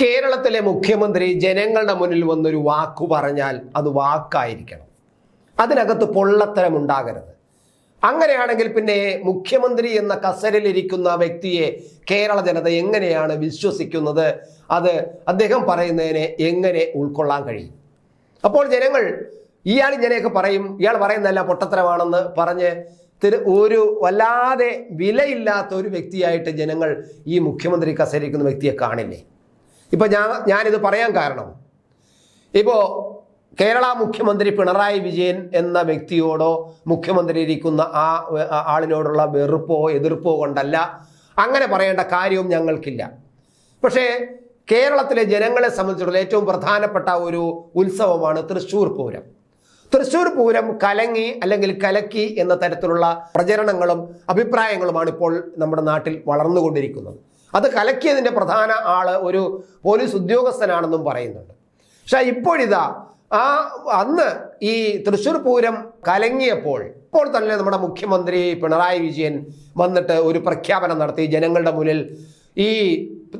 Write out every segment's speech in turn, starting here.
കേരളത്തിലെ മുഖ്യമന്ത്രി ജനങ്ങളുടെ മുന്നിൽ വന്നൊരു വാക്കു പറഞ്ഞാൽ അത് വാക്കായിരിക്കണം. അതിനകത്ത് പൊള്ളത്തരം ഉണ്ടാകരുത് അങ്ങനെയാണെങ്കിൽ പിന്നെ മുഖ്യമന്ത്രി എന്ന കസരിലിരിക്കുന്ന വ്യക്തിയെ കേരള ജനത എങ്ങനെയാണ് വിശ്വസിക്കുന്നത്? അത് അദ്ദേഹം പറയുന്നതിനെ എങ്ങനെ ഉൾക്കൊള്ളാൻ കഴിയും? അപ്പോൾ ജനങ്ങൾ ഇയാൾ ഇങ്ങനെയൊക്കെ പറയും. ഇയാൾ പറയുന്നതല്ല പൊട്ടത്തരമാണെന്ന് പറഞ്ഞ് തിരു ഒരു വല്ലാതെ വിലയില്ലാത്ത ഒരു വ്യക്തിയായിട്ട് ജനങ്ങൾ ഈ മുഖ്യമന്ത്രി കസരിക്കുന്ന വ്യക്തിയെ കാണില്ലേ? ഇപ്പൊ ഞാൻ ഞാനിത് പറയാൻ കാരണം. ഇപ്പോ കേരള മുഖ്യമന്ത്രി പിണറായി വിജയൻ എന്ന വ്യക്തിയോടോ മുഖ്യമന്ത്രി ഇരിക്കുന്ന ആ ആളിനോടുള്ള വെറുപ്പോ എതിർപ്പോ കൊണ്ടല്ല അങ്ങനെ പറയേണ്ട കാര്യവും ഞങ്ങൾക്കില്ല. പക്ഷേ കേരളത്തിലെ ജനങ്ങളെ സംബന്ധിച്ചിടത്തോളം ഏറ്റവും പ്രധാനപ്പെട്ട ഒരു ഉത്സവമാണ് തൃശ്ശൂർ പൂരം. തൃശ്ശൂർ പൂരം കലങ്ങി അല്ലെങ്കിൽ കലക്കി എന്ന തരത്തിലുള്ള പ്രചരണങ്ങളും അഭിപ്രായങ്ങളുമാണ് ഇപ്പോൾ നമ്മുടെ നാട്ടിൽ വളർന്നുകൊണ്ടിരിക്കുന്നത്. അത് കലക്കിയതിന്റെ പ്രധാന ആൾ ഒരു പോലീസ് ഉദ്യോഗസ്ഥനാണെന്നും പറയുന്നുണ്ട്. പക്ഷെ ഇപ്പോഴിതാ ആ അന്ന് ഈ തൃശ്ശൂർ പൂരം കലങ്ങിയപ്പോൾ ഇപ്പോൾ തന്നെ നമ്മുടെ മുഖ്യമന്ത്രി പിണറായി വിജയൻ വന്നിട്ട് ഒരു പ്രഖ്യാപനം നടത്തി. ജനങ്ങളുടെ മുന്നിൽ ഈ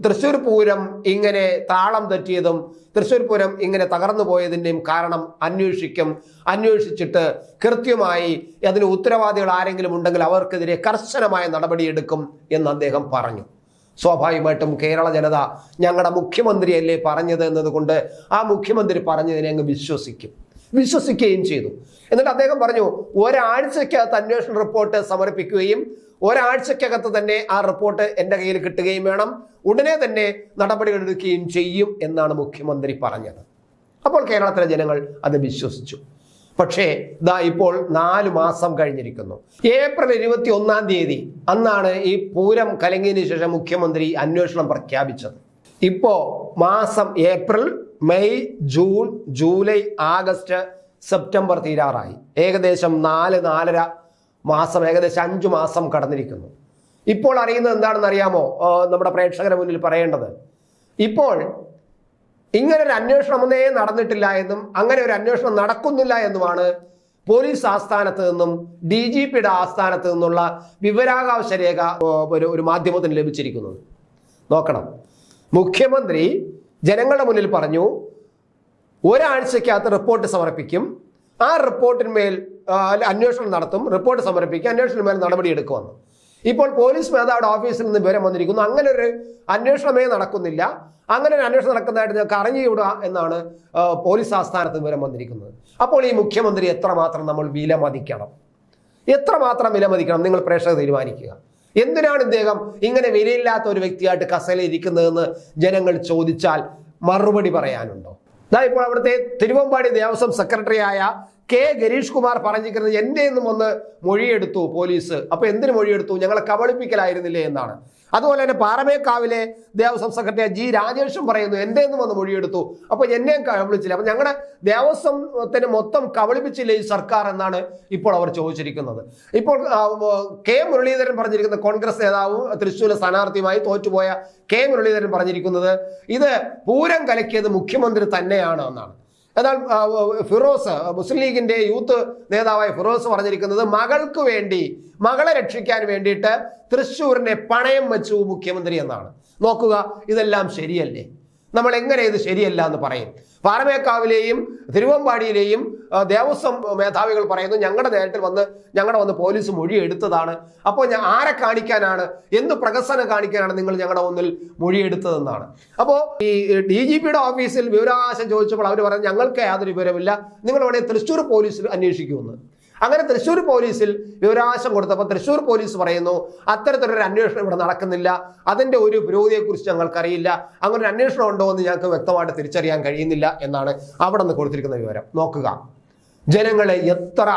തൃശ്ശൂർ പൂരം ഇങ്ങനെ താളം തെറ്റിയതും തൃശ്ശൂർ പൂരം ഇങ്ങനെ തകർന്നു പോയതിന്റെയും കാരണം അന്വേഷിക്കും അന്വേഷിച്ചിട്ട് കൃത്യമായി അതിന് ഉത്തരവാദികൾ ആരെങ്കിലും ഉണ്ടെങ്കിൽ അവർക്കെതിരെ കർശനമായ നടപടിയെടുക്കും എന്ന് അദ്ദേഹം പറഞ്ഞു. സ്വാഭാവികമായിട്ടും കേരള ജനത ഞങ്ങളുടെ മുഖ്യമന്ത്രിയല്ലേ പറഞ്ഞത് എന്നതുകൊണ്ട് ആ മുഖ്യമന്ത്രി പറഞ്ഞതിനെ അങ്ങ് വിശ്വസിക്കും. വിശ്വസിക്കുകയും ചെയ്തു. എന്നിട്ട് അദ്ദേഹം പറഞ്ഞു ഒരാഴ്ചക്കകത്ത് അന്വേഷണ റിപ്പോർട്ട് സമർപ്പിക്കുകയും ഒരാഴ്ചക്കകത്ത് തന്നെ ആ റിപ്പോർട്ട് എന്റെ കയ്യിൽ കിട്ടുകയും വേണം. ഉടനെ തന്നെ നടപടികൾ എടുക്കുകയും ചെയ്യും എന്നാണ് മുഖ്യമന്ത്രി പറഞ്ഞത്. അപ്പോൾ കേരളത്തിലെ ജനങ്ങൾ അത് വിശ്വസിച്ചു. പക്ഷേ ഇതാ ഇപ്പോൾ നാല് മാസം കഴിഞ്ഞിരിക്കുന്നു. ഏപ്രിൽ ഇരുപത്തി ഒന്നാം തീയതി അന്നാണ് ഈ പൂരം കലങ്ങിയതിനു ശേഷം മുഖ്യമന്ത്രി അന്വേഷണം പ്രഖ്യാപിച്ചത്. ഇപ്പോ മാസം April May June July August September തീരാറായി. ഏകദേശം നാല് നാലര മാസം ഏകദേശം അഞ്ചു മാസം കടന്നിരിക്കുന്നു. ഇപ്പോൾ അറിയുന്നത് എന്താണെന്ന് അറിയാമോ നമ്മുടെ പ്രേക്ഷകരെ മുന്നിൽ പറയേണ്ടത്. ഇപ്പോൾ ഇങ്ങനെ ഒരു അന്വേഷണം നടന്നിട്ടില്ല എന്നും അങ്ങനെ ഒരു അന്വേഷണം നടക്കുന്നില്ല എന്നുമാണ് പോലീസ് ആസ്ഥാനത്ത് നിന്നും ഡി ജി പിയുടെ ആസ്ഥാനത്ത് നിന്നുള്ള വിവരാകാശ രേഖ ഒരു ഒരു മാധ്യമത്തിന് ലഭിച്ചിരിക്കുന്നത്. നോക്കണം. മുഖ്യമന്ത്രി ജനങ്ങളുടെ മുന്നിൽ പറഞ്ഞു ഒരാഴ്ചക്കകത്ത് റിപ്പോർട്ട് സമർപ്പിക്കും. ആ റിപ്പോർട്ടിന്മേൽ അന്വേഷണം നടത്തും. റിപ്പോർട്ട് സമർപ്പിക്കും അന്വേഷണത്തിന്മേൽ നടപടിയെടുക്കുമെന്ന്. ഇപ്പോൾ പോലീസ് മേധാവിയുടെ ഓഫീസിൽ നിന്ന് വിവരം വന്നിരിക്കുന്നു. അങ്ങനെ ഒരു അന്വേഷണമേ നടക്കുന്നില്ല. അങ്ങനെ ഒരു അന്വേഷണം നടക്കുന്നതായിട്ട് ഞങ്ങൾക്ക് അറിഞ്ഞുകൂടുക എന്നാണ് പോലീസ് ആസ്ഥാനത്ത് വിവരം വന്നിരിക്കുന്നത്. അപ്പോൾ ഈ മുഖ്യമന്ത്രി എത്രമാത്രം നമ്മൾ വിലമതിക്കണം? എത്രമാത്രം വിലമതിക്കണം? നിങ്ങൾ പ്രേക്ഷകർ തീരുമാനിക്കുക. എന്തിനാണ് ഇദ്ദേഹം ഇങ്ങനെ വിലയില്ലാത്ത ഒരു വ്യക്തിയായിട്ട് കസേലയിൽ ഇരിക്കുന്നതെന്ന് ജനങ്ങൾ ചോദിച്ചാൽ മറുപടി പറയാനുണ്ടോ? ഇതാ ഇപ്പോൾ അവിടുത്തെ തിരുവമ്പാടി ദേവസ്വം സെക്രട്ടറിയായ കെ ഗരീഷ് കുമാർ പറഞ്ഞിരിക്കുന്നത് എന്റെ നിന്നും ഒന്ന് മൊഴിയെടുത്തു പോലീസ്. അപ്പൊ എന്തിനു മൊഴിയെടുത്തു? ഞങ്ങളെ കബളിപ്പിക്കലായിരുന്നില്ലേ എന്നാണ്. അതുപോലെ തന്നെ പാറമേക്കാവിലെ ദേവസ്വം സെക്രട്ടറി ജി രാജേഷും പറയുന്നു എന്റെ നിന്നും വന്ന് മൊഴിയെടുത്തു. അപ്പൊ എന്നെയും കബളിച്ചില്ല അപ്പൊ ഞങ്ങളുടെ ദേവസ്വത്തിന് മൊത്തം കബളിപ്പിച്ചില്ലേ ഈ സർക്കാർ എന്നാണ് ഇപ്പോൾ അവർ ചോദിച്ചിരിക്കുന്നത്. ഇപ്പോൾ കെ മുരളീധരൻ പറഞ്ഞിരിക്കുന്ന കോൺഗ്രസ് നേതാവും തൃശ്ശൂരിലെ സ്ഥാനാർത്ഥിയുമായി തോറ്റുപോയ കെ മുരളീധരൻ പറഞ്ഞിരിക്കുന്നത് ഇത് പൂരം കലക്കിയത് മുഖ്യമന്ത്രി തന്നെയാണ് എന്നാണ്. എന്നാൽ ഫിറോസ് മുസ്ലിം ലീഗിന്റെ യൂത്ത് നേതാവായ ഫിറോസ് പറഞ്ഞിരിക്കുന്നത് മകൾക്ക് വേണ്ടി മകളെ രക്ഷിക്കാൻ വേണ്ടിയിട്ട് തൃശ്ശൂരിനെ പണയം വെച്ചു മുഖ്യമന്ത്രി എന്നാണ്. നോക്കുക ഇതെല്ലാം ശരിയല്ലേ? നമ്മൾ എങ്ങനെ ഇത് ശരിയല്ല എന്ന് പറയും. പാറമേക്കാവിലെയും തിരുവമ്പാടിയിലെയും ദേവസ്വം മേധാവികൾ പറയുന്നു ഞങ്ങളുടെ നേരത്തിൽ വന്ന് ഞങ്ങളുടെ വന്ന് പോലീസ് മൊഴി എടുത്തതാണ് അപ്പോൾ ഞാൻ ആരെ കാണിക്കാനാണ്? എന്ത് പ്രകസനം കാണിക്കാനാണ് നിങ്ങൾ ഞങ്ങളുടെ മുന്നിൽ മൊഴി എടുത്തതെന്നാണ് അപ്പോൾ ഈ ഡി ജി പിയുടെ ഓഫീസിൽ വിവരാവകാശം ചോദിച്ചപ്പോൾ അവർ പറഞ്ഞു ഞങ്ങൾക്ക് യാതൊരു വിവരമില്ല നിങ്ങൾ വേണമെങ്കിൽ തൃശ്ശൂർ പോലീസിൽ അന്വേഷിക്കുമെന്ന്. അങ്ങനെ തൃശ്ശൂർ പോലീസിൽ വിവരാവകാശം കൊടുത്തപ്പോൾ തൃശ്ശൂർ പോലീസ് പറയുന്നു അത്തരത്തിലൊരു അന്വേഷണം ഇവിടെ നടക്കുന്നില്ല. അതിന്റെ ഒരു പുരോഗതിയെക്കുറിച്ച് ഞങ്ങൾക്കറിയില്ല. അങ്ങനെ ഒരു അന്വേഷണം ഉണ്ടോ എന്ന് ഞങ്ങൾക്ക് വ്യക്തമായിട്ട് തിരിച്ചറിയാൻ കഴിയുന്നില്ല എന്നാണ് അവിടെ നിന്ന് കൊടുത്തിരിക്കുന്ന വിവരം. നോക്കുക. ജനങ്ങളെ എത്ര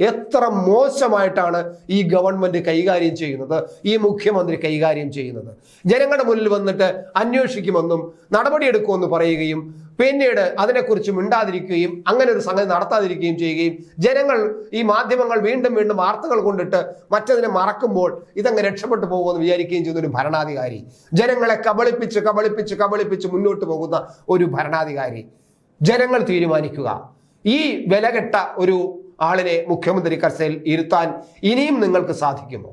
എത്ര മോശമായിട്ടാണ് ഈ ഗവൺമെന്റ് കൈകാര്യം ചെയ്യുന്നത് ഈ മുഖ്യമന്ത്രി കൈകാര്യം ചെയ്യുന്നത്. ജനങ്ങളുടെ മുന്നിൽ വന്നിട്ട് അന്വേഷിക്കുമെന്നും നടപടിയെടുക്കുമെന്ന് പറയുകയും പിന്നീട് അതിനെക്കുറിച്ച് മിണ്ടാതിരിക്കുകയും അങ്ങനെ ഒരു സംഗതി നടത്താതിരിക്കുകയും ചെയ്യുകയും ജനങ്ങൾ ഈ മാധ്യമങ്ങൾ വീണ്ടും വീണ്ടും വാർത്തകൾ കൊണ്ടിട്ട് മറ്റതിനെ മറക്കുമ്പോൾ ഇതങ്ങ് രക്ഷപ്പെട്ടു പോകുമെന്ന് വിചാരിക്കുകയും ചെയ്യുന്ന ഒരു ഭരണാധികാരി. ജനങ്ങളെ കബളിപ്പിച്ച് കബളിപ്പിച്ച് കബളിപ്പിച്ച് മുന്നോട്ട് പോകുന്ന ഒരു ഭരണാധികാരി. ജനങ്ങൾ തീരുമാനിക്കുക. ഈ വിലകെട്ട ഒരു ആളിനെ മുഖ്യമന്ത്രി കസേൽ ഇരുത്താൻ ഇനിയും നിങ്ങൾക്ക് സാധിക്കുമോ?